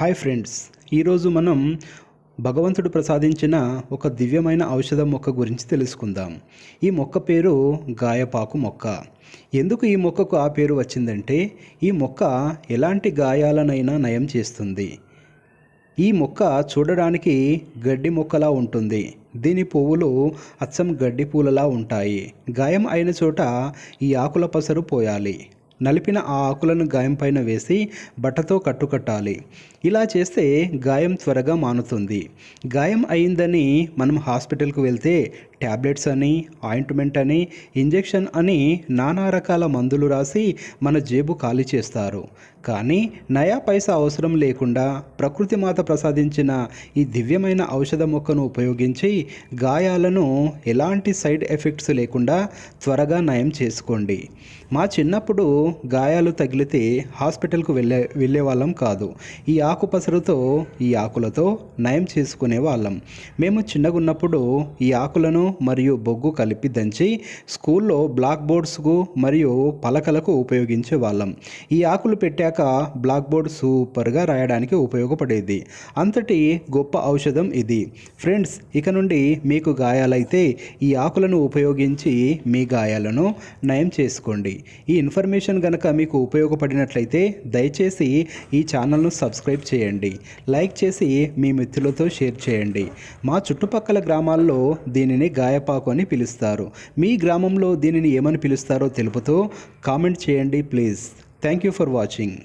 Hi friends ఈరోజు మనం భగవంతుడు ప్రసాదించిన ఒక దివ్యమైన ఔషధ మొక్క గురించి తెలుసుకుందాం. ఈ మొక్క పేరు గాయపాకు మొక్క. ఎందుకు ఈ మొక్కకు ఆ పేరు వచ్చిందంటే ఈ మొక్క ఎలాంటి గాయాలనైనా నయం చేస్తుంది. ఈ మొక్క చూడడానికి గడ్డి మొక్కలా ఉంటుంది. దీని పువ్వులు అచ్చం గడ్డి పూలలా ఉంటాయి. గాయం అయిన చోట ఈ ఆకుల పసరు పోయాలి. నలిపిన ఆ ఆకులను గాయం పైన వేసి బట్టతో కట్టుకట్టాలి. ఇలా చేస్తే గాయం త్వరగా మానుతుంది. గాయం అయిందని మనం హాస్పిటల్కు వెళ్తే ట్యాబ్లెట్స్ అని ఆయింట్మెంట్ అని ఇంజెక్షన్ అని నానా రకాల మందులు రాసి మన జేబు ఖాళీ చేస్తారు. కానీ నయా పైసా అవసరం లేకుండా ప్రకృతి మాత ప్రసాదించిన ఈ దివ్యమైన ఔషధ మొక్కను ఉపయోగించి గాయాలను ఎలాంటి సైడ్ ఎఫెక్ట్స్ లేకుండా త్వరగా నయం చేసుకోండి. మా చిన్నప్పుడు గాయాలు తగిలితే హాస్పిటల్కు వెళ్ళే వెళ్ళే వాళ్ళం కాదు. ఈ ఆకు పసరుతో ఈ ఆకులతో నయం చేసుకునే వాళ్ళం మేము చిన్నగున్నప్పుడు ఈ ఆకులను మరియు బొగ్గు కలిపి దంచి స్కూల్లో బ్లాక్ బోర్డ్స్కు మరియు పలకలకు ఉపయోగించే వాళ్ళం ఈ ఆకులు పెట్టాక బ్లాక్ బోర్డ్ సూపర్గా రాయడానికి ఉపయోగపడేది. అంతటి గొప్ప ఔషధం ఇది. ఫ్రెండ్స్ ఇక నుండి మీకు గాయాలైతే ఈ ఆకులను ఉపయోగించి మీ గాయాలను నయం చేసుకోండి. ఈ ఇన్ఫర్మేషన్ గనక మీకు ఉపయోగపడినట్లయితే దయచేసి ఈ ఛానల్ను సబ్స్క్రైబ్ చేయండి. లైక్ చేసి మీ మిత్రులతో షేర్ చేయండి. మా చుట్టుపక్కల గ్రామాల్లో దీనిని గాయపాకు అని పిలుస్తారు. మీ గ్రామంలో దీనిని ఏమని పిలుస్తారో తెలుపుతూ కామెంట్ చేయండి please. Thank you for watching.